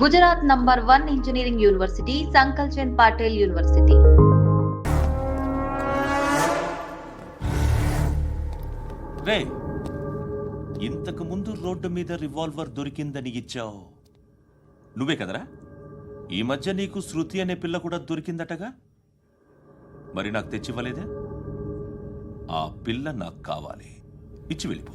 Gujarat number one engineering university Sankalchand Patel university. రే ఇంతకు ముందు road మీద రివాల్వర్ దొరికిందని ఇచ్చావు. నువ్వే కదరా? ఈ మధ్య నీకు శృతి అనే పిల్ల కూడా దొరికిందటగా? మరి నాకు తెచ్చివ్వలేదే? ఆ పిల్ల నాకు కావాలి. ఇచ్చి వెళ్ళిపో.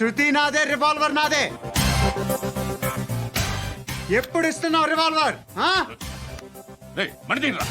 శృతి నాదే రివాల్వర్ నాదే ఎప్పుడు ఇస్తున్నావు రివాల్వర్ ఆ? మణిదీన్రా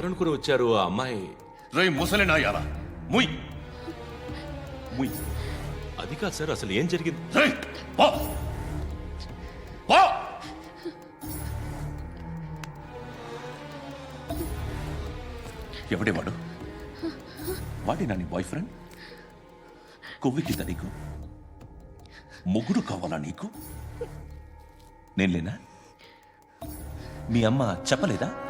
మీరెవరనుకుని వచ్చారు ఆ అమ్మాయి? రేయ్ ముసలి నాయాల ముయ్. ముయ్. అది కాదు సార్ అసలు ఏం జరిగింది? రేయ్ పో. పో. ఎవడే వాడు? వాడి నీ బాయ్ ఫ్రెండ్ కొవ్వికిద్దా నీకు? మొగుడు కావాలా నీకు? నేను లేనా? మీ అమ్మ చెప్పలేదా?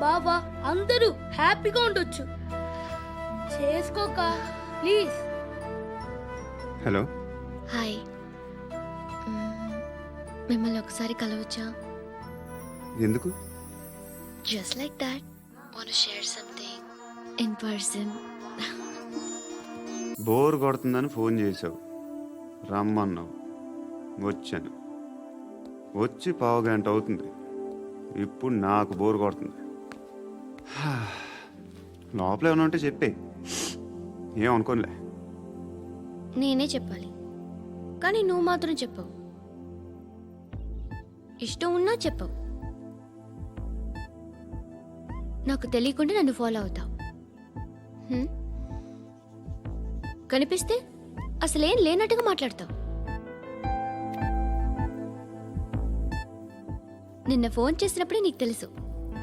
బావ అందరూ హ్యాపీగా ఉండొచ్చు. చేసుకోక ప్లీజ్. హలో. హాయ్. మ్మ్, మిమ్మల్ని ఒకసారి కలవచ్చా? ఎందుకు? Just like that want share something in person bore కొడుతుందని phone చేసావు రమ్మన్నావు. వచ్చాను. వచ్చి పావు గంట అవుతుంది. ఇప్పుడు నాకు బోర్ కొడుతుంది. లోపల ఏమైనా ఉంటే చెప్పే. ఏం అనుకోనిలే. నేనే చెప్పాలి. కానీ నువ్వు మాత్రం చెప్పవు. ఇష్టం ఉన్నా చెప్పవు. నాకు తెలియకుండా నన్ను ఫాలో అవుతావు. కనిపిస్తే అసలేం లేనట్టుగా మాట్లాడతావు. నిన్న ఫోన్ చేసినప్పుడే నీకు తెలుసు.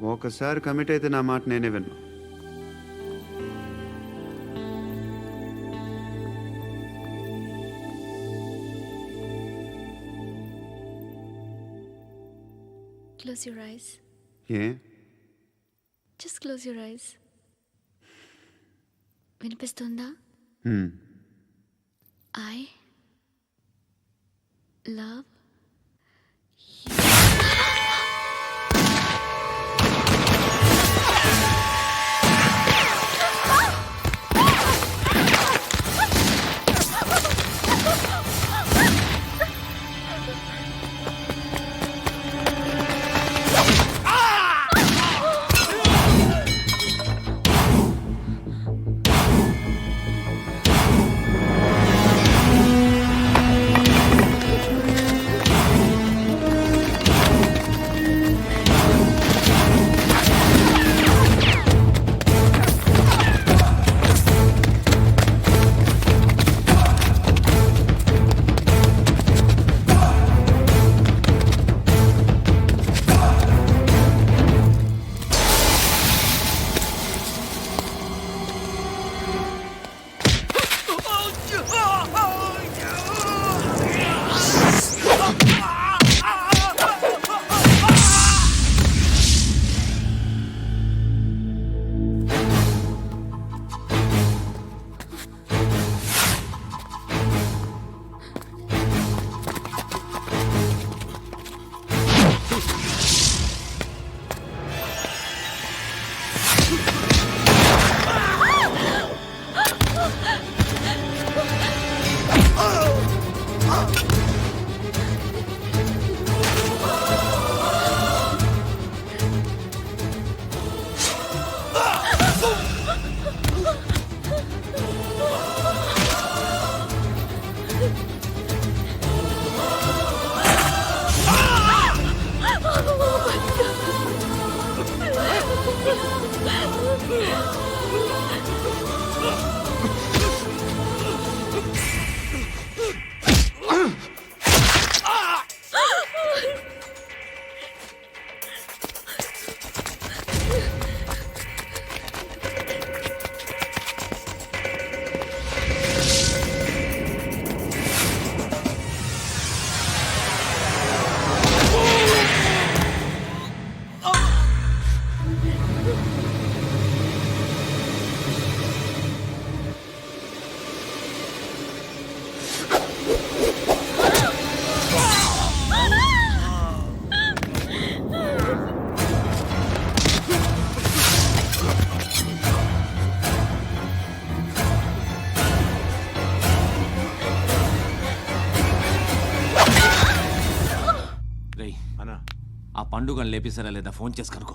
ఒకసారి కమిట్ అయితే నా మాట నేనే విన్నా. ఏ? వినిపిస్తుందా? హ్మ్. ఐ లవ్ ఉద్యోగం లేపిస్తారా లేదా? ఫోన్ చేసి కనుకో